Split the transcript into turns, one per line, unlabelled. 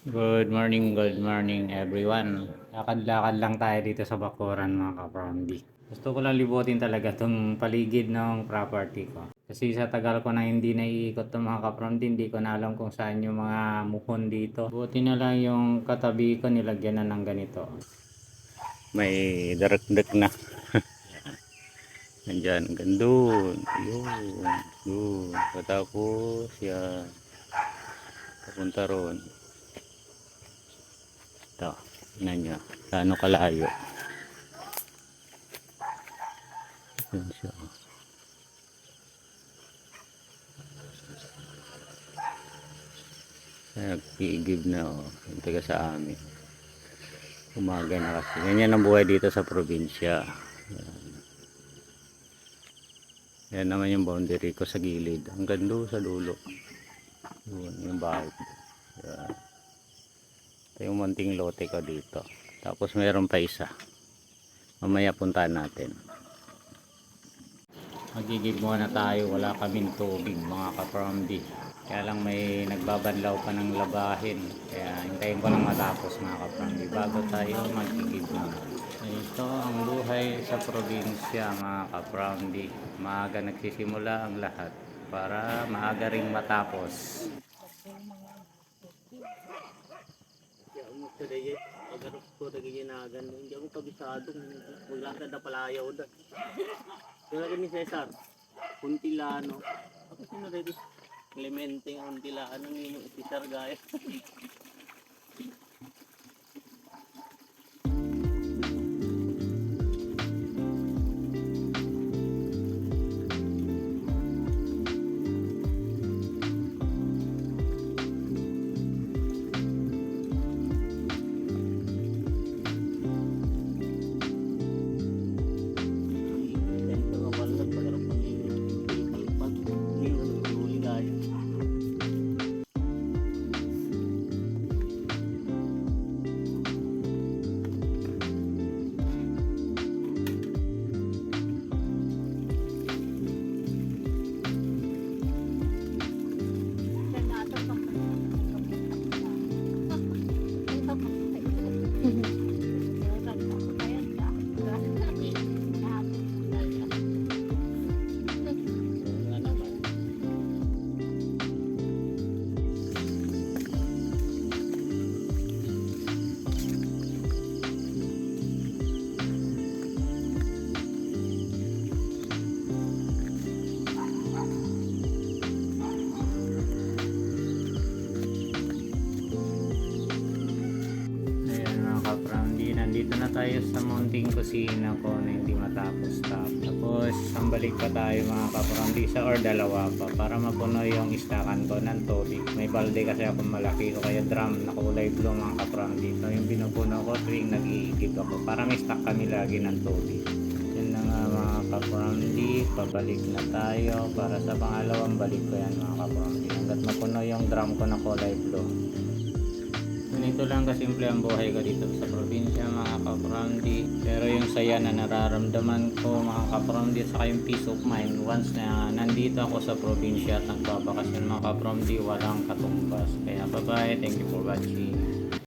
Good morning, good morning everyone. Lakad-lakad lang tayo dito sa Bakuran mga kapromdi. Gusto ko lang libutin talaga tong paligid ng property ko. Kasi sa tagal ko na hindi naiikot itong mga kapromdi, hindi ko na alam kung saan yung mga muhon dito. Buti na lang yung katabi ko nilagyan na ng ganito. May darak-dak na. Nandyan, gandun. Yun. Yun. Patapos yan. Papunta ron. Ito, tingnan nyo. Gaano kalayo. Yun siya. Nagpigib na oh. Taga sa amin. Umaga na kasi. Ganyan ang buhay dito sa probinsya. Yan. Yan naman yung boundary ko sa gilid. Ang gando sa dulo. Yun, yung bahay. Yan. Ito yung munting lote ko dito. Tapos mayroon pa isa. Mamaya puntahan natin. Magigib muna tayo. Wala kaming tubig mga kapromdi. Kaya lang may nagbabanlaw pa ng labahin. Kaya hintayin ko lang matapos mga kapromdi. Bago tayo magigib muna. Ito ang buhay sa probinsya mga kapromdi. Maaga nagsisimula ang lahat para maaga ring matapos.
Pagkarap ko lagi ginagan, hindi ako kabisado. Maglakad na palayaw da. Kaya kami Cesar, Puntilano. Ako sino ready? Clemente ang Puntilano ni Cesar gaya.
nandito na tayo sa mounting kusina ko na hindi matapos tap. Tapos, sambalik pa tayo mga kaprandi sa or dalawa pa para mapuno yung istakan ko ng tubig. May balde kasi ako malaki o kaya drum na kulay blue mga kaprandi. Ito yung pinupuno ko tuwing nag-iigib ako para may stock kami lagi ng tubig. Yan na nga mga kaprandi, pabalik na tayo para sa pangalawang balik ko yan mga kaprandi. Hanggat mapuno yung drum ko na kulay blue. Ganito lang kasimple ang buhay ko dito sa kapramdi. Pero yung saya na nararamdaman ko mga kapramdi at saka yung peace of mind once na nandito ako sa probinsya at nagbabakasyon mga kapramdi walang katumbas. Kaya bye bye, thank you for watching.